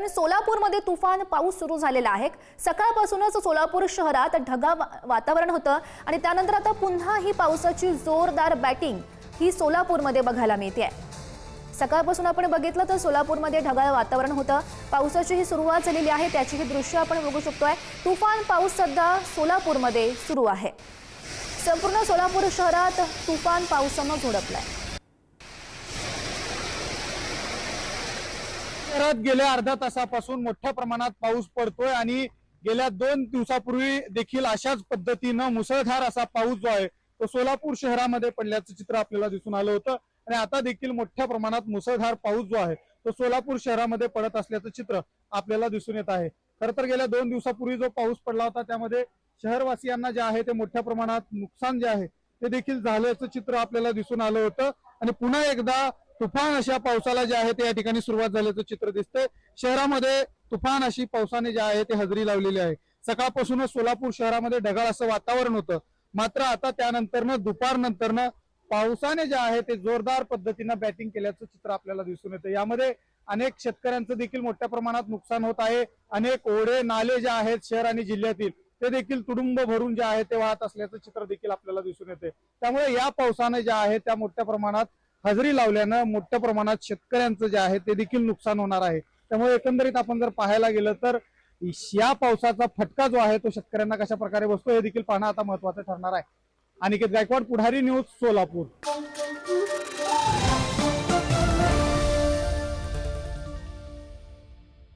कारण सोलापूरमध्ये तुफान पाऊस सुरू झालेला आहे. सकाळपासूनच सोलापूर शहरात ढगा वातावरण होतं आणि त्यानंतर आता पुन्हा ही पावसाची जोरदार बॅटिंग ही सोलापूरमध्ये बघायला मिळते आहे. सकाळपासून आपण बघितलं तर सोलापूरमध्ये ढगाळ वातावरण होतं. पावसाची ही सुरुवात झालेली आहे त्याची ही दृश्य आपण बघू शकतोय. तुफान पाऊस सध्या सोलापूरमध्ये सुरू आहे. संपूर्ण सोलापूर शहरात तुफान पावसानं झोडपलाय. शहरात गेल्या अर्ध्या तासापासून मोठ्या प्रमाणात पाऊस पडतोय आणि गेल्या दोन दिवसापूर्वी देखील अशाच पद्धतीनं मुसळधार असा पाऊस जो आहे तो सोलापूर शहरामध्ये पडल्याचं चित्र आपल्याला दिसून आलं होतं. आणि आता देखील मोठ्या प्रमाणात मुसळधार पाऊस जो आहे तो सोलापूर शहरामध्ये पडत असल्याचं चित्र आपल्याला दिसून येत आहे. खर तर गेल्या दोन दिवसापूर्वी जो पाऊस पडला होता त्यामध्ये शहरवासियांना जे आहे ते मोठ्या प्रमाणात नुकसान जे आहे ते देखील झाल्याचं चित्र आपल्याला दिसून आलं होतं. आणि पुन्हा एकदा तुफान अशा पावसाला जे आहे ते या ठिकाणी सुरुवात झाल्याचं चित्र दिसतंय. शहरामध्ये तुफान अशी पावसाने जे आहे ते हजेरी लावलेली आहे. सकाळपासूनच सोलापूर शहरामध्ये ढगाळ असं वातावरण होतं. मात्र आता त्यानंतरनं दुपारनंतरनं पावसाने जे आहे ते जोरदार पद्धतीनं बॅटिंग केल्याचं चित्र आपल्याला दिसून येतं. यामध्ये अनेक शेतकऱ्यांचं देखील मोठ्या प्रमाणात नुकसान होत आहे. अनेक ओढे नाले जे आहेत शहर आणि जिल्ह्यातील ते देखील तुडुंब भरून जे आहे ते वाहत असल्याचं चित्र देखील आपल्याला दिसून येते त्यामुळे या पावसाने जे आहे त्या मोठ्या प्रमाणात हजेरी लावल्यानं मोठ्या प्रमाणात शेतकऱ्यांचं जे आहे ते देखील नुकसान होणार आहे. त्यामुळे एकंदरीत आपण जर पाहायला गेलं तर या पावसाचा फटका जो आहे तो शेतकऱ्यांना कशा प्रकारे बसतो हे देखील पाहणं आता महत्वाचं ठरणार आहे. अनिकेत गायकवाड पुढारी न्यूज सोलापूर.